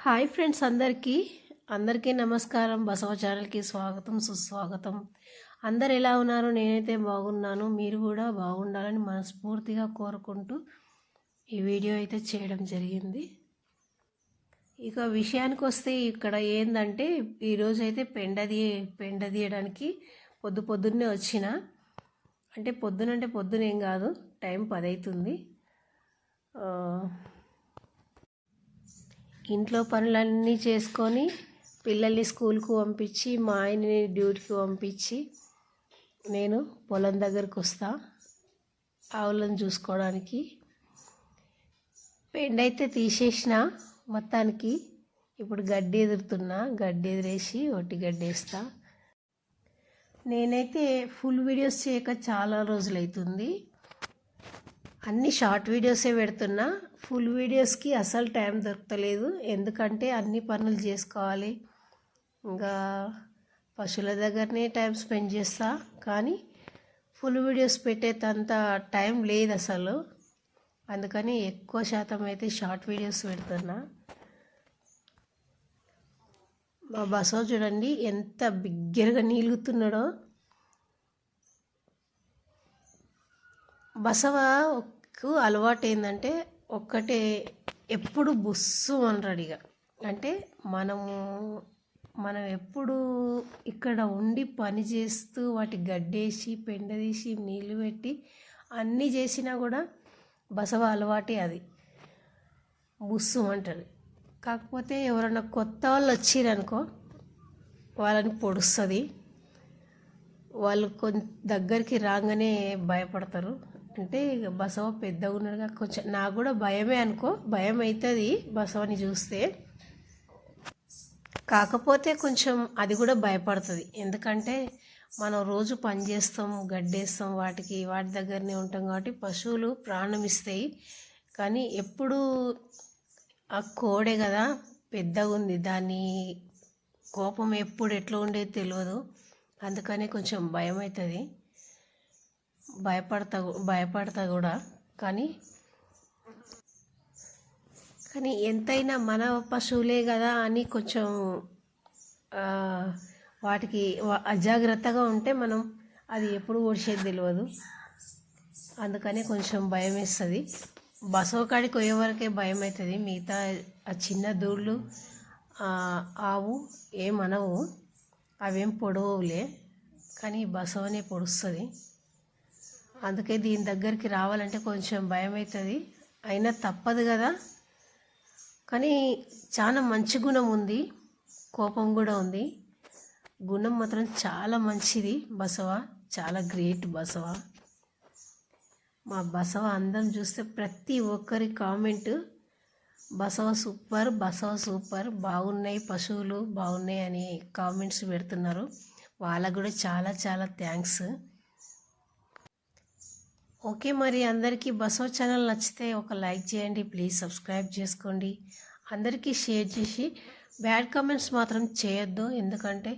Hi friends అందరికీ. అందరికీ నమస్కారం. బసవ ఛానల్కి స్వాగతం సుస్వాగతం. అందరు ఎలా ఉన్నారు? నేనైతే బాగున్నాను. మీరు కూడా బాగుండాలని మనస్ఫూర్తిగా కోరుకుంటూ ఈ వీడియో అయితే చేయడం జరిగింది. ఇక విషయానికి వస్తే ఇక్కడ ఏంటంటే ఈరోజు అయితే పెండ తీ పెండ తీయడానికి పొద్దు పొద్దున్నే వచ్చిన. అంటే పొద్దునంటే పొద్దునేం కాదు టైం పదవుతుంది అవుతుంది ఆ, ఇంట్లో పనులన్నీ చేసుకొని పిల్లల్ని స్కూల్కు పంపించి మా ఆయనని డ్యూటీకి పంపించి నేను పొలం దగ్గరకు వస్తా. ఆవులను చూసుకోవడానికి. పెండ్ అయితే తీసేసిన మొత్తానికి ఇప్పుడు గడ్డి ఎదురుతున్నా గడ్డి ఎదిరేసి ఒట్టి గడ్డి వేస్తా. నేనైతే ఫుల్ వీడియోస్ చేయక చాలా రోజులైతుంది. అన్ని షార్ట్ వీడియోసే పెడుతున్నా ఫుల్ వీడియోస్కి అసలు టైం దొరకలేదు. ఎందుకంటే అన్ని పనులు చేసుకోవాలి. ఇంకా పశువుల దగ్గరనే టైం స్పెండ్ చేస్తా. కానీ ఫుల్ వీడియోస్ పెట్టేంత టైం లేదు అసలు. అందుకని ఎక్కువ శాతం అయితే షార్ట్ వీడియోస్ పెడుతున్నా. మా బసవ చూడండి ఎంత బిగ్గరగా నీలుగుతున్నాడో బసవకు అలవాటు ఏంటంటే ఒక్కటే ఎప్పుడు బుస్సు అనరడిగా. ఇక అంటే మనము మనం ఎప్పుడు ఇక్కడ ఉండి పని చేస్తూ వాటి గడ్డేసి పెండదీసి నీళ్ళు పెట్టి అన్నీ చేసినా కూడా బసవ అలవాటే అది. బుస్సు అంటారు కాకపోతే ఎవరైనా కొత్త వాళ్ళు వచ్చిరనుకో వాళ్ళని పొడుస్తుంది. వాళ్ళు కొంత దగ్గరికి రాగానే భయపడతారు. అంటే ఇక బసవ పెద్దగా ఉన్నాడుగా కొంచెం నాకు కూడా భయమే అనుకో భయం అవుతుంది బసవని చూస్తే. కాకపోతే కొంచెం అది కూడా భయపడుతుంది. ఎందుకంటే మనం రోజు పని చేస్తాం గడ్డేస్తాం వాటికి వాటి దగ్గరనే ఉంటాం కాబట్టి పశువులు ప్రాణం ఇస్తాయి. కానీ ఎప్పుడు ఆ కోడే కదా పెద్దగా ఉంది. దాని కోపం ఎప్పుడు ఎట్లా ఉండేది తెలియదు అందుకని కొంచెం భయం అవుతుంది భయపడతా భయపడతా కూడా. కానీ కానీ ఎంతైనా మన పశువులే కదా అని కొంచెం వాటికి అజాగ్రత్తగా ఉంటే మనం అది ఎప్పుడు ఓడిసేది తెలియదు అందుకనే కొంచెం భయం వేస్తుంది. బసవ కాడికి పోయే వరకే భయం అవుతుంది మిగతా ఆ చిన్న దూళ్ళు ఆవు ఏమనవు అవేం పొడవులే కానీ బసవనే పొడుస్తుంది. అందుకే దీని దగ్గరికి రావాలంటే కొంచెం భయం అవుతుంది అయినా తప్పదు కదా. కానీ చాలా మంచి గుణం ఉంది. కోపం కూడా ఉంది. గుణం మాత్రం చాలా మంచిది బసవ. చాలా గ్రేట్ బసవ. మా బసవ అందం చూస్తే ప్రతి ఒక్కరి comment Basava super Basava super బాగున్నాయి పశువులు బాగున్నాయి అని కామెంట్స్ పెడుతున్నారు. వాళ్ళకు కూడా చాలా చాలా థ్యాంక్స్. ఓకే మరి అందరికీ బసవ ఛానల్ నచ్చితే ఒక లైక్ చేయండి ప్లీజ్ సబ్స్క్రైబ్ చేసుకోండి. అందరికీ షేర్ చేసి బ్యాడ్ కామెంట్స్ మాత్రం చేయొద్దు. ఎందుకంటే